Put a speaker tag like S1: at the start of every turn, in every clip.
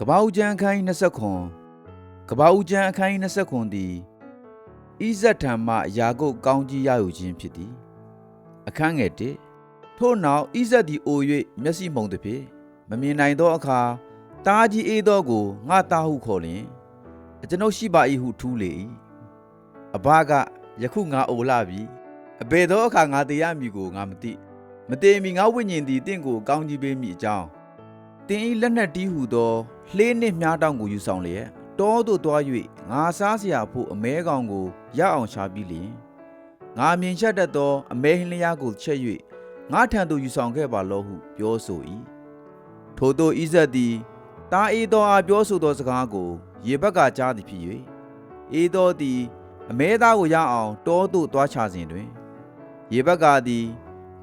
S1: ကပ္ပဦးကျမ်းအခန်းကြီး20ခွန်ကပ္ပဦးကျမ်းအခန်းကြီး20ခွန်သည်ဣဇတ်ထံမှယာကုပ်ကောင်းကြီးရယူခြင်းဖြစ်သည် အခန်းငယ်1ထို့နောက်ဣဇတ်သည်အို၍မျက်စိမှုန်သည်ဖြင့်မမြင်နိုင်သောအခါတားကြီးအေးသောကိုငါတားဟုခေါ်လျင်အကျွန်ုပ်ရှိပါ၏ဟုထူးလေ၏အဘကယခုငါအိုလာပြီအဘယ်သောအခါငါတည်ရမည်ကိုငါမသိမတည်မီငါဝိညာဉ်သည်တင့်ကိုကောင်းကြီးပေးမည်အကြောင်းတင်ဤလက်နက်တီးဟူသော လှေးနှစ်မြားတောင်ကိုယူဆောင်လျက်တောသို့သွား၍ငါစားစရာဖို့အမဲကောင်ကိုရအောင်ရှာပြီးလျင်ငါမြင်ချက်တတ်သောအမဲဟင်းလျားကိုချက်၍ငါထံသို့ယူဆောင်ခဲ့ပါလောဟုပြောဆို၏ထို့သောဣဇက်သည်တာအေသောအားပြောဆိုသောစကားကိုရေဘက်ကကြားသည်ဖြစ်၍အေသောသည်အမဲသားကိုရအောင်တောသို့သွားချစဉ်တွင်ရေဘက်ကသည်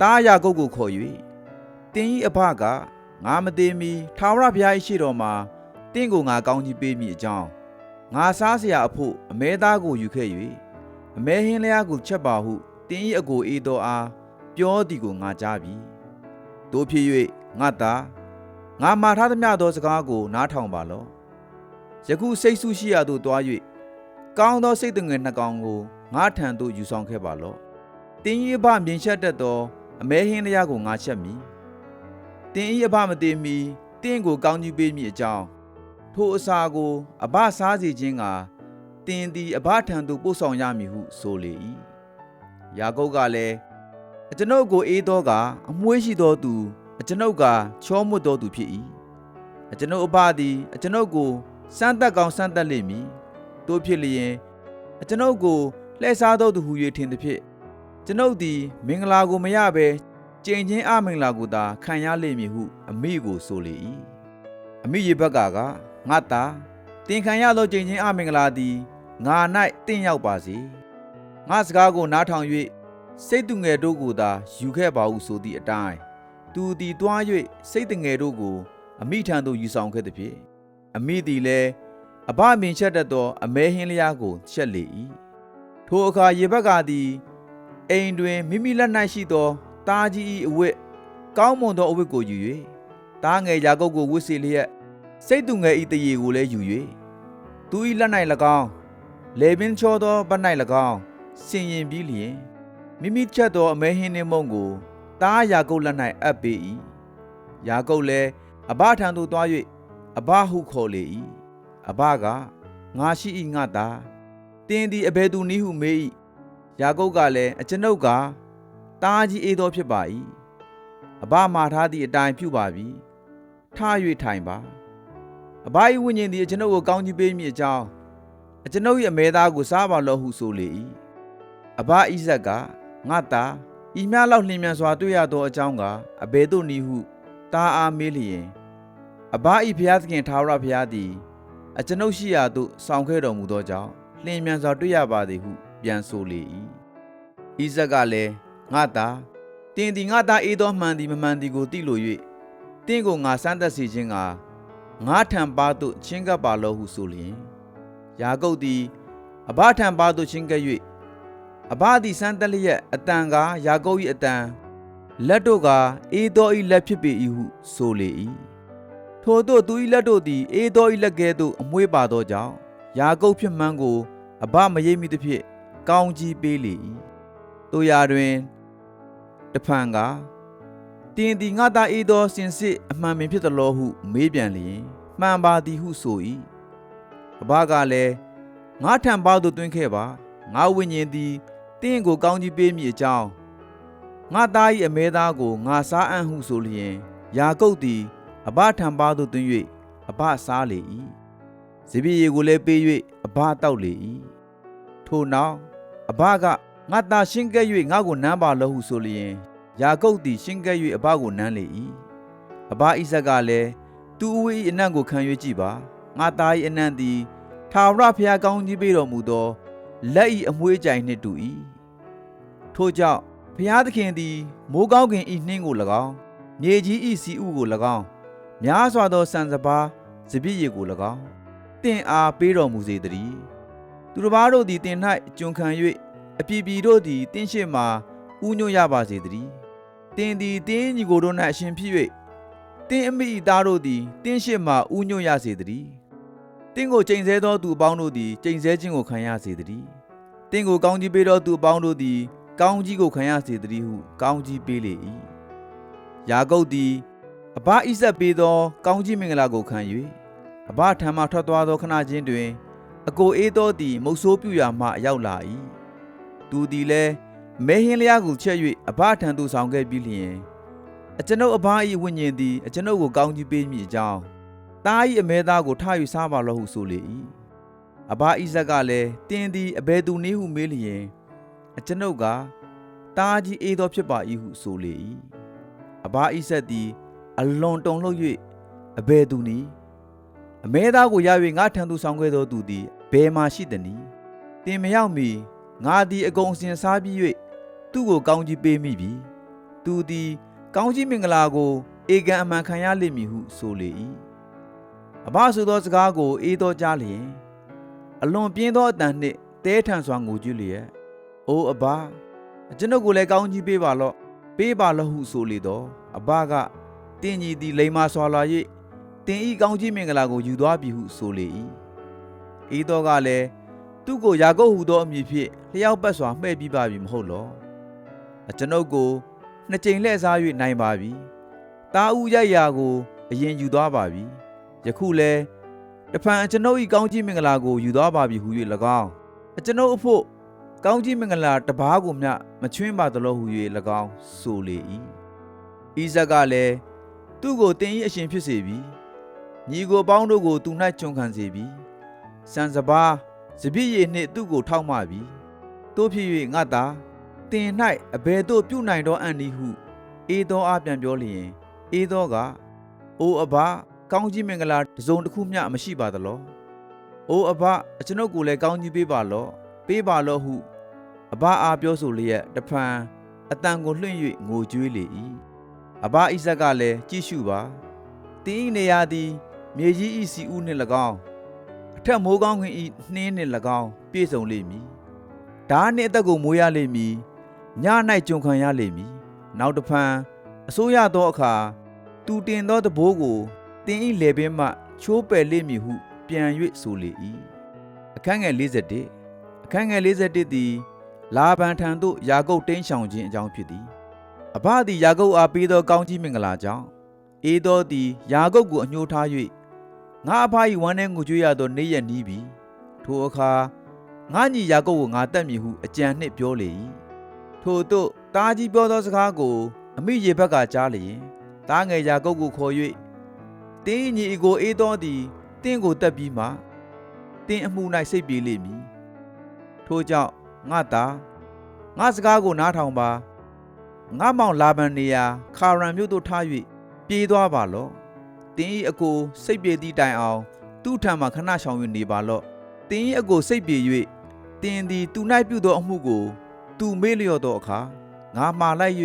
S1: တားရာကုတ်ကိုခေါ်၍တင်းဤအဖကငါမသေးမီထာဝရဘုရား၏ရှိတော်မှာ တင့်ကိုငါကောင်းကြီးပေးမိအကြောင်းငါစားစရာအဖို့အမဲသားကိုယူခဲ့၍အမဲဟင်းလျားကိုချက်ပါဟုတင်းဤအကိုအေးတော်အားပြောသည်ကိုငါကြားပြီတို့ဖြစ်၍ငါသားငါမှားထားသမျှသောစကားကိုနားထောင်ပါလောယခုစိတ်ဆူရှိရာသို့သွား၍ကောင်းသောစိတ်တငယ်နှစ်ကောင်ကိုငါထံသို့ယူဆောင်ခဲ့ပါလောတင်းဤအဖမြင်ချက်တတ်သောအမဲဟင်းလျားကိုငါချက်မိတင်းဤအဖမသိမီတင့်ကိုကောင်းကြီးပေးမိအကြောင်း ထိုအစာကို အဘစားစီခြင်းကတင်သည်အဘထံသို့ပို့ဆောင်ရမည်ဟုဆိုလေ၏ယာကုပ်ကလည်းအကျွန်ုပ်ကိုအေးသောကအမွှေးရှိသောသူ အကျွန်ုပ်ကချောမွတ်သောသူဖြစ်၏အကျွန်ုပ်အဘသည် အကျွန်ုပ်ကိုစမ်းသက်ကောင်းစမ်းသက်လိမ့်မည်တို့ဖြစ်လျင်အကျွန်ုပ်ကိုလှည့်စားသောသူဟူ၍ထင်သည်ဖြင့်ကျွန်ုပ်သည် မင်္ဂလာကိုမရဘဲကျင့်ချင်းအမင်္ဂလာကိုသာခံရလိမ့်မည်ဟု အမိကိုဆိုလေ၏အမိရေဘက်ကက ငါတာတင်ခံရသောကျင့်ချင်းအမင်္ဂလာသည်ငါ၌တင့်ရောက်ပါစေငါစကားကိုနားထောင်၍စိတ်သူငယ်တို့ကိုသာယူခဲ့ပါဟုဆိုသည့်အတိုင်းသူသည်တွား၍စိတ်တငယ်တို့ကို အမိထံသို့ယူဆောင်ခဲ့သည်ဖြင့်အမိသည်လည်းအဘမြင်ချက်တတ်သော အမဲဟင်းလျားကိုချက်လေ၏ထိုအခါရေဘက်ကသည်အိမ်တွင်မိမိလက်၌ရှိသောတားကြီး၏အဝတ်ကောင်းမွန်သောအဝတ်ကိုယူ၍တားငယ်ယာကုပ်ကိုဝတ်စေလျက် စိတ်သူငယ်၏တရေကိုလည်းယူ၍သူ၏လက်၌၎င်းလေပင်ချောသောဘက်၌၎င်းဆင်ရင်ပြီးလျင်မိမိချက်သောအမဲဟင်းနှင့်မုံကိုတားယာကုပ်လက်၌အပ်ပေ၏ယာကုပ်လည်းအဘထံသို့သွား၍အဘဟုခေါ်လေ၏အဘကငါရှိ၏ငါသားတင်းသည်အဘယ်သူနည်းဟုမေး၏ယာကုပ်ကလည်းအကျွန်ုပ်ကတားကြီးအေးသောဖြစ်ပါ၏အဘမှာထားသည့်အတိုင်းပြုပါပြီထ၍ထိုင်ပါ အဘ၏ဝိညာဉ်သည်အကျွန်ုပ်ကိုကောင်းကြီးပေးမည်အကြောင်းအကျွန်ုပ်၏အမဲသားကိုစားပါလော့ဟုဆိုလေ၏အဘဣဇက်ကငါသားဤမြလောက်လျင်မြန်စွာတွေ့ရသောအကြောင်းကအဘယ်သို့နည်းဟုတားအားမေးလျင်အဘ၏ဘုရားသခင်ထာဝရဘုရားသည်အကျွန်ုပ်ရှိရာသို့ဆောင်ခဲ့တော်မူသောကြောင့်လျင်မြန်စွာတွေ့ရပါသည်ဟု ပြန်ဆိုလေ၏ဣဇက်ကလည်းငါသားတင်သည်ငါသားအေးသောမှန်သည်မမှန်သည်ကိုသိလို၍တင့်ကိုငါစမ်းသက်စေခြင်းက ငါထံပါသို့ချင်းကပ်ပါလောဟုဆိုလျင်ယာကုပ်သည်အဘထံပါသို့ချင်းကပ်၍အဘသည်စမ်းသက်လျက်အတန်ကယာကုပ်၏အတန်လက်တို့ကအေးသော၏လက်ဖြစ်ပေ၏ဟုဆိုလေ၏ထို့သောသူ၏လက်တို့သည်အေးသော၏လက်ကဲ့သို့အမွှေးပါသောကြောင့်ယာကုပ်ဖြစ်မှန်းကိုအဘမရိပ်မိသဖြင့်ကောင်းကြီးပေးလေ၏တို့ရာတွင်တဖန်က တင်းသည်ငါသားအေးသောစင်စစ်အမှန်ပင်ဖြစ်သလိုဟုမေးပြန်လျင်မှန်ပါသည်ဟုဆို၏အဘကလည်းငါထံပါသို့တွင်ခဲ့ပါငါဝိညာဉ်သည်တင်းကိုကောင်းကြီးပေးမည်အကြောင်းငါသား၏အမဲသားကိုငါစားအံ့ဟုဆိုလျင်ယာကုပ်သည်အဘထံပါသို့တွင်၍အဘစားလေ၏ဇေဘိယေကိုလည်းပေး၍အဘတောက်လေ၏ထို့နောက်အဘကငါသားရှင်းကဲ့၍ငါကိုနမ်းပါလောဟုဆိုလျင် ယာကုပ်သည်ရှင်းကဲ့၍အဘကိုနမ်းလေ၏အဘဣဇက်ကလည်းသူအဝေး၏အနံ့ကိုခံ၍ကြည့်ပါငါသား၏အနံ့သည်ထာဝရဘုရားကောင်းကြီးပေးတော်မူသောလက်၏အမွှေးကြိုင်နှင့်တူ၏ထို့ကြောင့်ဘုရားသခင်သည်မိုးကောင်းကင်၏နှင်းကို၎င်းမြေကြီး၏စီဥကို၎င်းများစွာသောစံစပါးစပြည့်ရည်ကို၎င်းတင့်အားပေးတော်မူစေတည်းသူတစ်ပါးတို့သည်တင်၌ကျွန်ခံ၍အပြည်ပြည်တို့သည်တင့်ရှိမှဥညွတ်ရပါစေတည်း တင်သည်တင်းညီကိုတို့၌အရှင်ဖြစ်၍တင်းအမိဤသားတို့သည်တင်းရှိမှဥညွတ်ရစေတည်းတင်းကိုချိန်ဆသောသူအပေါင်းတို့သည်ချိန်ဆခြင်းကိုခံရစေတည်းတင်းကိုကောင်းကြီးပေးသောသူအပေါင်းတို့သည်ကောင်းကြီးကိုခံရစေတည်းဟု ကောင်းကြီးပေးလေ၏ယာကုပ်သည်အဘဣဇက်ပေးသော ကောင်းကြီးမင်္ဂလာကိုခံ၍အဘထံမှထွက်သွားသောခဏချင်းတွင် အကိုအေးသောသည်မုတ်ဆိုးပြူရာမှရောက်လာ၏သူသည်လည်း မဲဟင်းလျားကိုချက်၍အဘထံသို့ဆောင်ခဲ့ပြီးလျှင်အကျွန်ုပ်အဘ၏ဝိညာဉ်သည်အကျွန်ုပ်ကိုကောင်းကြီးပေးမည်အကြောင်းတား၏အမဲသားကိုထား၍စားပါလော့ဟုဆိုလေ၏အဘဣဇက်ကလည်းတင်းသည်အဘယ်သူနည်းဟုမေးလျင်အကျွန်ုပ်ကတားကြီးအေးသောဖြစ်ပါ၏ဟုဆိုလေ၏အဘဣဇက်သည် အလွန်တုန်လှုပ်၍အဘယ်သူနည်းအမဲသားကိုရ၍ငါထံသို့ဆောင်ခဲ့သောသူသည်ဘယ်မှရှိသနည်းတင်မရောက်မီငါသည်အကုန်စင်စားပြီး၍ သူ့ကိုကောင်းကြီးပေးမိပြီသူသည် ကောင်းကြီးမင်္ဂလာကိုအေကံအမှန်ခံရလိမ့်မည်ဟုဆိုလေ၏အဘဆိုသောစကားကိုအေးသောကြားလျင်အလွန်ပြင်းသောအတန်နှင့်တဲထန်စွာငိုကြွလျက်အိုးအဘအကျွန်ုပ်ကိုလည်းကောင်းကြီးပေးပါလော့ပေးပါလော့ဟုဆိုလေတော့အဘကတင်းကြီးသည်လိမ္မာစွာလာ၍တင်ဤကောင်းကြီးမင်္ဂလာကိုယူသွားပြီဟုဆိုလေ၏အေးသောကလည်းသူ့ကိုယာကုပ်ဟူသောအမည်ဖြင့်လျှောက်ပတ်စွာမှဲ့ပြီးပါပြီမဟုတ်လောအ ကျွန်ုပ်ကိုနှစ်ကြိမ်လှည့်စား၍နိုင်ပါပြီတားဦးရိုက်ရာကိုအရင်ယူသွားပါပြီယခုလဲတဖန်အကျွန်ုပ်၏ကောင်းကြီးမင်္ဂလာကိုယူသွားပါပြီဟု၍၎င်းအကျွန်ုပ်အဖို့ကောင်းကြီးမင်္ဂလာတပားကိုမျှမချွင်းပါသလိုဟု၍၎င်းဆိုလေ၏ဣဇက်ကလည်းသူ့ကိုတင်၏အရှင်ဖြစ်စေပြီညီကိုပေါင်းတို့ကိုသူ၌ချုံခံစေပြီစံစပါးစပြည့်ရည်နှင့်သူ့ကိုထောက်မှပြီတို့ဖြစ်၍ငါသာ တင်၌အဘယ်သို့ပြုနိုင်သောအန်ဒီဟုအေးသောအပြန်ပြောလျင်အေးသောကအိုးအဘကောင်းကြီးမင်္ဂလာတစ်စုံတစ်ခုမျှမရှိပါသလောအိုးအဘအကျွန်ုပ်ကိုလည်းကောင်းကြီးပေးပါလော့ပေးပါလော့ဟုအဘအားပြောဆိုလျက်တဖန်အတန်ကိုလွှင့်၍ငိုကြွေးလေ၏အဘအိဆက်ကလည်းကြည့်ရှုပါတင်းဤနေရာသည် မြေကြီးဤစီဦးနှင့်၎င်းအထက်မိုးကောင်းခင်ဤနှင်းနှင့်၎င်းပြည့်စုံလိမ့်မည်ဓာတ်နှင့်အသက်ကိုမိုးရလိမ့်မည် ည၌ကြုံခံရလိမ့်မည်နောက်တဖန်အစိုးရသောအခါသူတင်သောတဘိုးကိုတင်ဤလေပင်မှချိုးပယ်လိမ့်မည်ဟု ပြန်၍ဆိုလေ၏အခန်းငယ်41အခန်းငယ်41သည်လာဗန်ထံသို့ယာကုပ်တင်းရှောင်ခြင်းအကြောင်းဖြစ်သည်အဘသည်ယာကုပ်အားပေးသောကောင်းကြီးမင်္ဂလာကြောင့်အေသောသည်ယာကုပ်ကိုအညှိုးထား၍ငါအဖ၏ဝမ်းထဲငိုကြွေးရသောနေ့ရက်နီးပြီထိုအခါငါညီယာကုပ်ကိုငါတတ်မည်ဟုအကြံနှင့်ပြောလေ၏ ထို့သို့တားကြီးပြောသောစကားကိုအမိရေဘက်ကကြားလျင်တားငယ်ယာကုပ်ကိုခေါ်၍တင်းညီအကိုအေးသောသည်တင့်ကိုတက်ပြီးမှတင်းအမှု၌စိတ်ပြေလိမ့်မည်ထို့ကြောင့်ငါသာငါစကားကိုနားထောင်ပါငါမောင်လာဗန်နေယာခါရန်မြို့သို့ထား၍ပြေးသွားပါလော့တင်းဤအကိုစိတ်ပြေသည့်တိုင်အောင် သူ့ထံမှခဏရှောင်၍နေပါလော့တင်းဤအကိုစိတ်ပြေ၍တင်းသည်သူ၌ပြုသောအမှုကို သူမေ့လျော့သောအခါငါမှားလိုက်၍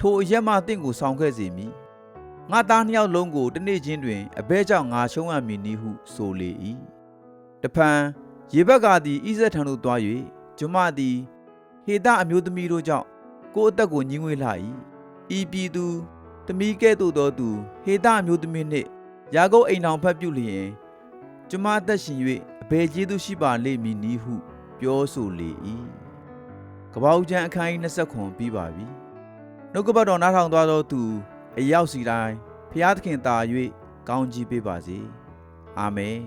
S1: ထိုအရက်မှတင့်ကိုဆောင်ခဲ့စေမည်ငါသားနှစ်ယောက်လုံးကိုတနေ့ချင်းတွင်အဘဲကြောင့်ငါရှုံးရမည်နည်းဟုဆိုလေ၏တဖန်ရေဘက်ကသည်ဣဇက်ထံသို့သွား၍ဂျမသည်ဟေဒအမျိုးသမီးတို့ကြောင့်ကိုယ်အသက်ကိုညှင်းဝေးလာ၏ဤပြည်သူတမိကဲ့သို့သောသူဟေဒအမျိုးသမီးနှင့်ယာကုပ်အိမ်တော်ဖက်ပြုလျင်ကျမအသက်ရှင်၍အဘယ်ကျေးဇူးရှိပါလိမ့်မည်နည်းဟု ပြောဆိုလေ၏ ကပ္ပဦးကျမ်းအခန်းကြီး20ခွန်ပြီးပါပြီနှုတ်ကပတ်တော်နားထောင်သွားသောသူအရောက်စီတိုင်းဖျားသခင်တာ၍ကောင်းကြီးပေးပါစေအာမင်